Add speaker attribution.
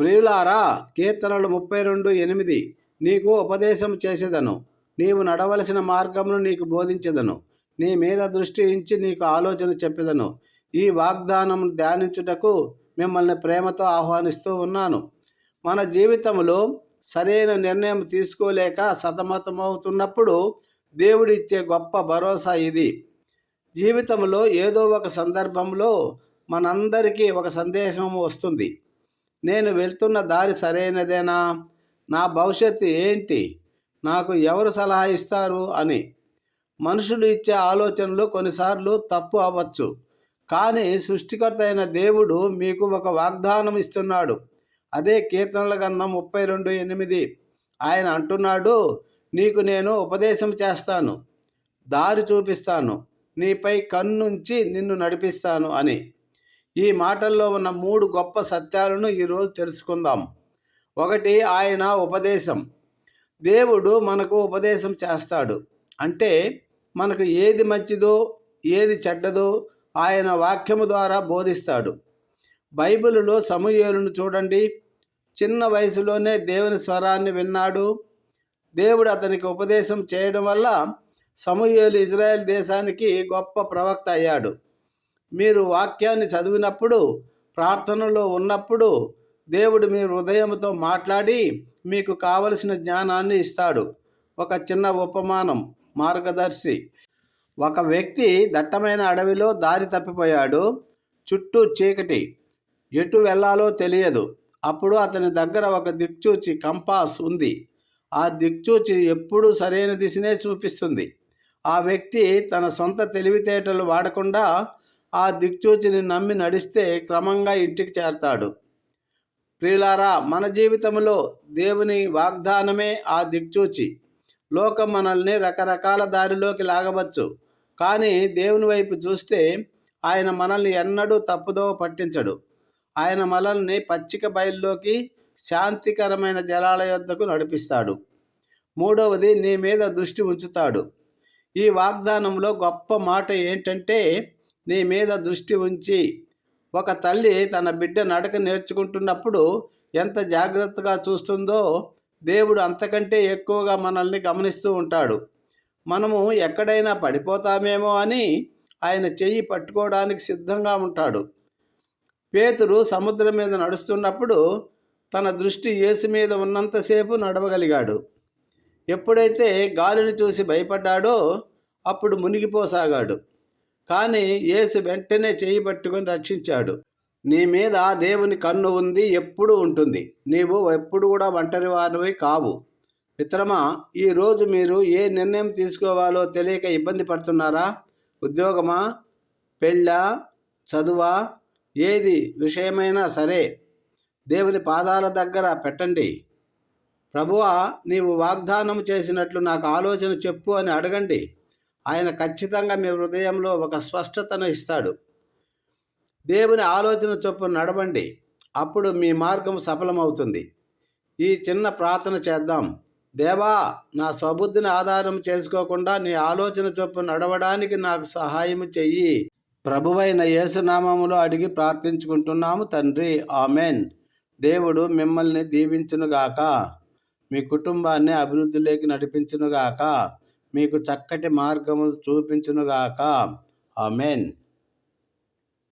Speaker 1: ప్రియులారా కీర్తనలు ముప్పై రెండు ఎనిమిది. నీకు ఉపదేశం చేసేదను. నీవు నడవలసిన మార్గమును నీకు బోధించదను. నీ మీద దృష్టి ఇచ్చి నీకు ఆలోచన చెప్పేదను. ఈ వాగ్దానం ధ్యానించుటకు మిమ్మల్ని ప్రేమతో ఆహ్వానిస్తూ ఉన్నాను. మన జీవితంలో సరైన నిర్ణయం తీసుకోలేక సతమతమవుతున్నప్పుడు దేవుడిచ్చే గొప్ప భరోసా ఇది. జీవితంలో ఏదో ఒక సందర్భంలో మనందరికీ ఒక సందేహం వస్తుంది. నేను వెళ్తున్న దారి సరైనదేనా? నా భవిష్యత్తు ఏంటి? నాకు ఎవరు సలహా ఇస్తారు అని. మనుషులు ఇచ్చే ఆలోచనలు కొన్నిసార్లు తప్పు అవ్వచ్చు. కానీ సృష్టికర్త అయిన దేవుడు మీకు ఒక వాగ్దానం ఇస్తున్నాడు. అదే కీర్తనల గన్న ముప్పై రెండు ఎనిమిది. ఆయన అంటున్నాడు నీకు నేను ఉపదేశం చేస్తాను. దారి చూపిస్తాను. నీపై కన్నుంచి నిన్ను నడిపిస్తాను అని. ఈ మాటల్లో ఉన్న మూడు గొప్ప సత్యాలను ఈరోజు తెలుసుకుందాం. ఒకటి ఆయన ఉపదేశం. దేవుడు మనకు ఉపదేశం చేస్తాడు. అంటే మనకు ఏది మంచిదో ఏది చెడ్డదో ఆయన వాక్యము ద్వారా బోధిస్తాడు. బైబిలులో సమూహేలును చూడండి. చిన్న వయసులోనే దేవుని స్వరాన్ని విన్నాడు. దేవుడు అతనికి ఉపదేశం చేయడం వల్ల సమూహేలు ఇజ్రాయెల్ దేశానికి గొప్ప ప్రవక్త అయ్యాడు. మీరు వాక్యాన్ని చదివినప్పుడు ప్రార్థనలో ఉన్నప్పుడు దేవుడు మీ హృదయంతో మాట్లాడి మీకు కావలసిన జ్ఞానాన్ని ఇస్తాడు. ఒక చిన్న ఉపమానం మార్గదర్శి. ఒక వ్యక్తి దట్టమైన అడవిలో దారి తప్పిపోయాడు. చుట్టూ చీకటి. ఎటు వెళ్ళాలో తెలియదు. అప్పుడు అతని దగ్గర ఒక దిక్చూచి కంపాస్ ఉంది. ఆ దిక్చూచి ఎప్పుడూ సరైన దిశనే చూపిస్తుంది. ఆ వ్యక్తి తన సొంత తెలివితేటలు వాడకుండా ఆ దిక్చూచిని నమ్మి నడిస్తే క్రమంగా ఇంటికి చేరతాడు. ప్రియులారా మన జీవితంలో దేవుని వాగ్దానమే ఆ దిక్చూచి. లోకం మనల్ని రకరకాల దారిలోకి లాగవచ్చు. కానీ దేవుని వైపు చూస్తే ఆయన మనల్ని ఎన్నడూ తప్పుదోవ పట్టించడు. ఆయన మనల్ని పచ్చిక బయల్లోకి శాంతికరమైన జలాల యొద్దకు నడిపిస్తాడు. మూడవది నీ మీద దృష్టి ఉంచుతాడు. ఈ వాగ్దానంలో గొప్ప మాట ఏంటంటే నీ మీద దృష్టి ఉంచి ఒక తల్లి తన బిడ్డ నడక నేర్చుకుంటున్నప్పుడు ఎంత జాగ్రత్తగా చూస్తుందో దేవుడు అంతకంటే ఎక్కువగా మనల్ని గమనిస్తూ ఉంటాడు. మనము ఎక్కడైనా పడిపోతామేమో అని ఆయన చెయ్యి పట్టుకోవడానికి సిద్ధంగా ఉంటాడు. పేతురు సముద్రం మీద నడుస్తున్నప్పుడు తన దృష్టి యేసు మీద ఉన్నంతసేపు నడవగలిగాడు. ఎప్పుడైతే గాలిని చూసి భయపడ్డాడో అప్పుడు మునిగిపోసాగాడు. కానీ యేసు వెంటనే చేయి పట్టుకొని రక్షించాడు. నీ మీద దేవుని కన్ను ఉంది ఎప్పుడు ఉంటుంది. నీవు ఎప్పుడు కూడా ఒంటరి వారివి కావు. మిత్రమా ఈరోజు మీరు ఏ నిర్ణయం తీసుకోవాలో తెలియక ఇబ్బంది పడుతున్నారా? ఉద్యోగమా పెళ్ళ చదువా ఏది విషయమైనా సరే దేవుని పాదాల దగ్గర పెట్టండి. ప్రభువా నీవు వాగ్దానం చేసినట్లు నాకు ఆలోచన చెప్పు అని అడగండి. ఆయన ఖచ్చితంగా మీ హృదయంలో ఒక స్పష్టతను ఇస్తాడు. దేవుని ఆలోచన చొప్పున నడవండి. అప్పుడు మీ మార్గం సఫలమవుతుంది. ఈ చిన్న ప్రార్థన చేద్దాం. దేవా నా స్వబుద్ధిని ఆధారం చేసుకోకుండా నీ ఆలోచన చొప్పున నడవడానికి నాకు సహాయం చెయ్యి. ప్రభువైన యేసునామములో అడిగి ప్రార్థించుకుంటున్నాము తండ్రి. ఆమెన్. దేవుడు మిమ్మల్ని దీవించునుగాక. మీ కుటుంబాన్ని అభివృద్ధిలోకి నడిపించునుగాక. మీకు చక్కటి మార్గములు చూపించునుగాక. ఆమెన్.